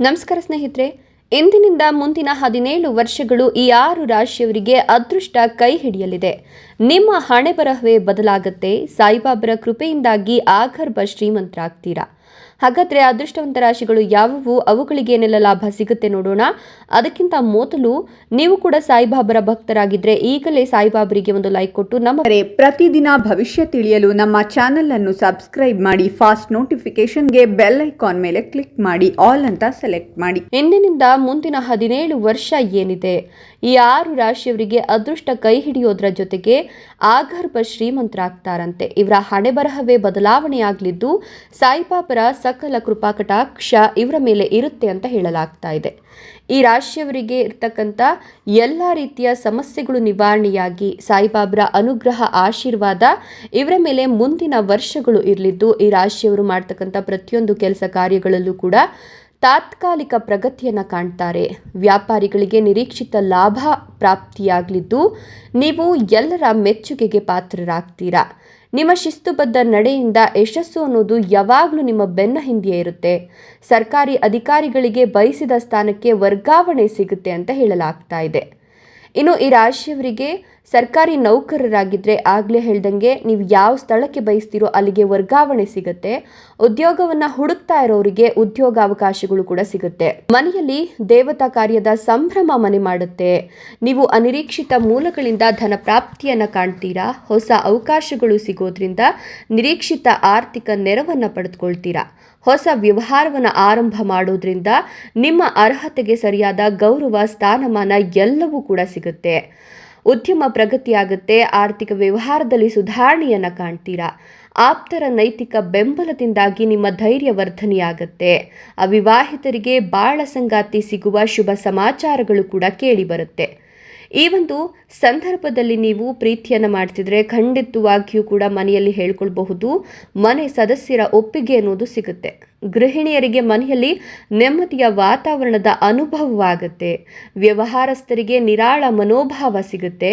ನಮಸ್ಕಾರ ಸ್ನೇಹಿತರೆ, ಇಂದಿನಿಂದ ಮುಂದಿನ ಹದಿನೇಳು ವರ್ಷಗಳು ಈ ಆರು ರಾಶಿಯವರಿಗೆ ಅದೃಷ್ಟ ಕೈ ಹಿಡಿಯಲಿದೆ. ನಿಮ್ಮ ಹಣೆ ಬರಹವೇ ಬದಲಾಗತ್ತೆ, ಸಾಯಿಬಾಬರ ಕೃಪೆಯಿಂದಾಗಿ ಆಗರ್ಭ ಶ್ರೀಮಂತರಾಗ್ತೀರಾ? ಹಾಗಾದ್ರೆ ಅದೃಷ್ಟವಂತ ರಾಶಿಗಳು ಯಾವುವು? ಅವುಗಳಿಗೆ ಏನೆಲ್ಲ ಲಾಭ ಸಿಗುತ್ತೆ ನೋಡೋಣ. ಅದಕ್ಕಿಂತ ಮೊದಲು ನೀವು ಕೂಡ ಸಾಯಿಬಾಬರ ಭಕ್ತರಾಗಿದ್ರೆ ಈಗಲೇ ಸಾಯಿಬಾಬರಿಗೆ ಒಂದು ಲೈಕ್ ಕೊಟ್ಟು ನಮ್ಮ ಪ್ರತಿದಿನ ಭವಿಷ್ಯ ತಿಳಿಯಲು ನಮ್ಮ ಚಾನೆಲ್ ಅನ್ನು ಸಬ್ಸ್ಕ್ರೈಬ್ ಮಾಡಿ ಫಾಸ್ಟ್ ನೋಟಿಫಿಕೇಶನ್ಗೆ ಬೆಲ್ ಐಕಾನ್ ಮೇಲೆ ಕ್ಲಿಕ್ ಮಾಡಿ ಆಲ್ ಅಂತ ಸೆಲೆಕ್ಟ್ ಮಾಡಿ. ಇಂದಿನಿಂದ ಮುಂದಿನ ಹದಿನೇಳು ವರ್ಷ ಏನಿದೆ? ಈ ಆರು ರಾಶಿಯವರಿಗೆ ಅದೃಷ್ಟ ಕೈ ಹಿಡಿಯೋದ್ರ ಜೊತೆಗೆ ಆಗರ್ಭ ಶ್ರೀಮಂತರಾಗ್ತಾರಂತೆ. ಇವರ ಹಣೆ ಬರಹವೇ ಬದಲಾವಣೆಯಾಗಲಿದ್ದು ಸಾಯಿಬಾಬರ ಸಕಲ ಕೃಪಾಕಟಾಕ್ಷ ಇವರ ಮೇಲೆ ಇರುತ್ತೆ ಅಂತ ಹೇಳಲಾಗ್ತಾ ಇದೆ. ಈ ರಾಶಿಯವರಿಗೆ ಇರ್ತಕ್ಕಂಥ ಎಲ್ಲ ರೀತಿಯ ಸಮಸ್ಯೆಗಳು ನಿವಾರಣೆಯಾಗಿ ಸಾಯಿಬಾಬ್ರ ಅನುಗ್ರಹ, ಆಶೀರ್ವಾದ ಇವರ ಮೇಲೆ ಮುಂದಿನ ವರ್ಷಗಳು ಇರಲಿದ್ದು, ಈ ರಾಶಿಯವರು ಮಾಡ್ತಕ್ಕಂಥ ಪ್ರತಿಯೊಂದು ಕೆಲಸ ಕಾರ್ಯಗಳಲ್ಲೂ ಕೂಡ ತಾತ್ಕಾಲಿಕ ಪ್ರಗತಿಯನ್ನು ಕಾಣ್ತಾರೆ. ವ್ಯಾಪಾರಿಗಳಿಗೆ ನಿರೀಕ್ಷಿತ ಲಾಭ ಪ್ರಾಪ್ತಿಯಾಗಲಿದ್ದು ನೀವು ಎಲ್ಲರ ಮೆಚ್ಚುಗೆಗೆ ಪಾತ್ರರಾಗ್ತೀರಾ? ನಿಮ್ಮ ಶಿಸ್ತುಬದ್ಧ ನಡೆಯಿಂದ ಯಶಸ್ಸು ಅನ್ನೋದು ಯಾವಾಗಲೂ ನಿಮ್ಮ ಬೆನ್ನ ಹಿಂದೆಯೇ ಇರುತ್ತೆ. ಸರ್ಕಾರಿ ಅಧಿಕಾರಿಗಳಿಗೆ ಬಯಸಿದ ಸ್ಥಾನಕ್ಕೆ ವರ್ಗಾವಣೆ ಸಿಗುತ್ತೆ ಅಂತ ಹೇಳಲಾಗ್ತಾ ಇದೆ. ಇನ್ನು ಈ ರಾಶಿಯವರಿಗೆ ಸರ್ಕಾರಿ ನೌಕರರಾಗಿದ್ದರೆ ಆಗಲೇ ಹೇಳ್ದಂಗೆ ನೀವು ಯಾವ ಸ್ಥಳಕ್ಕೆ ಬಯಸ್ತೀರೋ ಅಲ್ಲಿಗೆ ವರ್ಗಾವಣೆ ಸಿಗುತ್ತೆ. ಉದ್ಯೋಗವನ್ನು ಹುಡುಕ್ತಾ ಇರೋರಿಗೆ ಉದ್ಯೋಗಾವಕಾಶಗಳು ಕೂಡ ಸಿಗುತ್ತೆ. ಮನೆಯಲ್ಲಿ ದೇವತಾ ಕಾರ್ಯದ ಸಂಭ್ರಮ ಮನೆ ಮಾಡುತ್ತೆ. ನೀವು ಅನಿರೀಕ್ಷಿತ ಮೂಲಗಳಿಂದ ಧನ ಪ್ರಾಪ್ತಿಯನ್ನು ಕಾಣ್ತೀರಾ? ಹೊಸ ಅವಕಾಶಗಳು ಸಿಗೋದ್ರಿಂದ ನಿರೀಕ್ಷಿತ ಆರ್ಥಿಕ ನೆರವನ್ನು ಪಡೆದುಕೊಳ್ತೀರಾ? ಹೊಸ ವ್ಯವಹಾರವನ್ನು ಆರಂಭ ಮಾಡೋದ್ರಿಂದ ನಿಮ್ಮ ಅರ್ಹತೆಗೆ ಸರಿಯಾದ ಗೌರವ, ಸ್ಥಾನಮಾನ ಎಲ್ಲವೂ ಕೂಡ ಸಿಗುತ್ತೆ. ಉದ್ಯಮ ಪ್ರಗತಿಯಾಗುತ್ತೆ. ಆರ್ಥಿಕ ವ್ಯವಹಾರದಲ್ಲಿ ಸುಧಾರಣೆಯನ್ನು ಕಾಣ್ತೀರಾ? ಆಪ್ತರ ನೈತಿಕ ಬೆಂಬಲದಿಂದಾಗಿ ನಿಮ್ಮ ಧೈರ್ಯ ವರ್ಧನೆಯಾಗುತ್ತೆ. ಅವಿವಾಹಿತರಿಗೆ ಬಾಳ ಸಂಗಾತಿ ಸಿಗುವ ಶುಭ ಸಮಾಚಾರಗಳು ಕೂಡ ಕೇಳಿಬರುತ್ತೆ ಈ ಒಂದು ಸಂದರ್ಭದಲ್ಲಿ ನೀವು ಪ್ರೀತಿಯನ್ನು ಮಾಡ್ತಿದ್ರೆ ಖಂಡಿತವಾಗಿಯೂ ಕೂಡ ಮನೆಯಲ್ಲಿ ಹೇಳ್ಕೊಳ್ಬಹುದು. ಮನೆ ಸದಸ್ಯರ ಒಪ್ಪಿಗೆ ಅನ್ನೋದು ಸಿಗುತ್ತೆ. ಗೃಹಿಣಿಯರಿಗೆ ಮನೆಯಲ್ಲಿ ನೆಮ್ಮದಿಯ ವಾತಾವರಣದ ಅನುಭವವಾಗುತ್ತೆ. ವ್ಯವಹಾರಸ್ಥರಿಗೆ ನಿರಾಳ ಮನೋಭಾವ ಸಿಗುತ್ತೆ.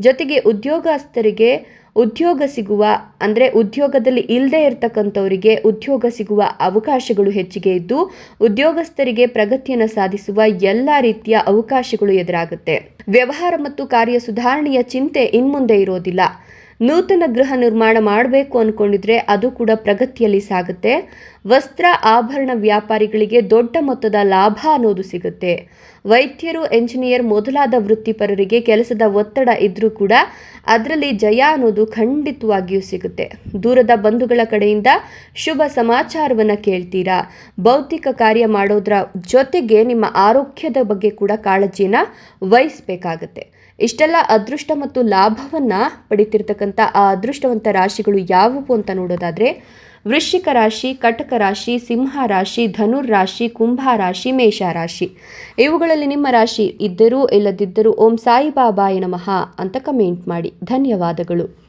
ಜೊತೆಗೆ ಉದ್ಯೋಗಸ್ಥರಿಗೆ ಉದ್ಯೋಗ ಸಿಗುವ, ಅಂದರೆ ಉದ್ಯೋಗದಲ್ಲಿ ಇಲ್ಲದೆ ಇರತಕ್ಕಂಥವರಿಗೆ ಉದ್ಯೋಗ ಸಿಗುವ ಅವಕಾಶಗಳು ಹೆಚ್ಚಿಗೆ ಇದ್ದು, ಉದ್ಯೋಗಸ್ಥರಿಗೆ ಪ್ರಗತಿಯನ್ನು ಸಾಧಿಸುವ ಎಲ್ಲ ರೀತಿಯ ಅವಕಾಶಗಳು ಎದುರಾಗುತ್ತೆ. ವ್ಯವಹಾರ ಮತ್ತು ಕಾರ್ಯ ಸುಧಾರಣೆಯ ಚಿಂತೆ ಇನ್ಮುಂದೆ ಇರೋದಿಲ್ಲ. ನೂತನ ಗೃಹ ನಿರ್ಮಾಣ ಮಾಡಬೇಕು ಅಂದ್ಕೊಂಡಿದ್ರೆ ಅದು ಕೂಡ ಪ್ರಗತಿಯಲ್ಲಿ ಸಾಗುತ್ತೆ. ವಸ್ತ್ರ ಆಭರಣ ವ್ಯಾಪಾರಿಗಳಿಗೆ ದೊಡ್ಡ ಮೊತ್ತದ ಲಾಭ ಅನ್ನೋದು ಸಿಗುತ್ತೆ. ವೈದ್ಯರು, ಎಂಜಿನಿಯರ್ ಮೊದಲಾದ ವೃತ್ತಿಪರರಿಗೆ ಕೆಲಸದ ಒತ್ತಡ ಇದ್ದರೂ ಕೂಡ ಅದರಲ್ಲಿ ಜಯ ಅನ್ನೋದು ಖಂಡಿತವಾಗಿಯೂ ಸಿಗುತ್ತೆ. ದೂರದ ಬಂಧುಗಳ ಕಡೆಯಿಂದ ಶುಭ ಸಮಾಚಾರವನ್ನು ಕೇಳ್ತೀರಾ? ಭೌತಿಕ ಕಾರ್ಯ ಮಾಡೋದ್ರ ಜೊತೆಗೆ ನಿಮ್ಮ ಆರೋಗ್ಯದ ಬಗ್ಗೆ ಕೂಡ ಕಾಳಜಿಯನ್ನು ವಹಿಸಬೇಕಾಗತ್ತೆ. ಇಷ್ಟೆಲ್ಲ ಅದೃಷ್ಟ ಮತ್ತು ಲಾಭವನ್ನು ಪಡಿತಿರ್ತಕ್ಕಂಥ ಆ ಅದೃಷ್ಟವಂತ ರಾಶಿಗಳು ಯಾವುವು ಅಂತ ನೋಡೋದಾದರೆ, ವೃಶ್ಚಿಕ ರಾಶಿ, ಕಟಕ ರಾಶಿ, ಸಿಂಹ ರಾಶಿ, ಧನುರ್ ರಾಶಿ, ಕುಂಭ ರಾಶಿ, ಮೇಷ ರಾಶಿ. ಇವುಗಳಲ್ಲಿ ನಿಮ್ಮ ರಾಶಿ ಇದ್ದರೂ ಇಲ್ಲದಿದ್ದರೂ ಓಂ ಸಾಯಿಬಾಬಾಯ ನಮಃ ಅಂತ ಕಮೆಂಟ್ ಮಾಡಿ. ಧನ್ಯವಾದಗಳು.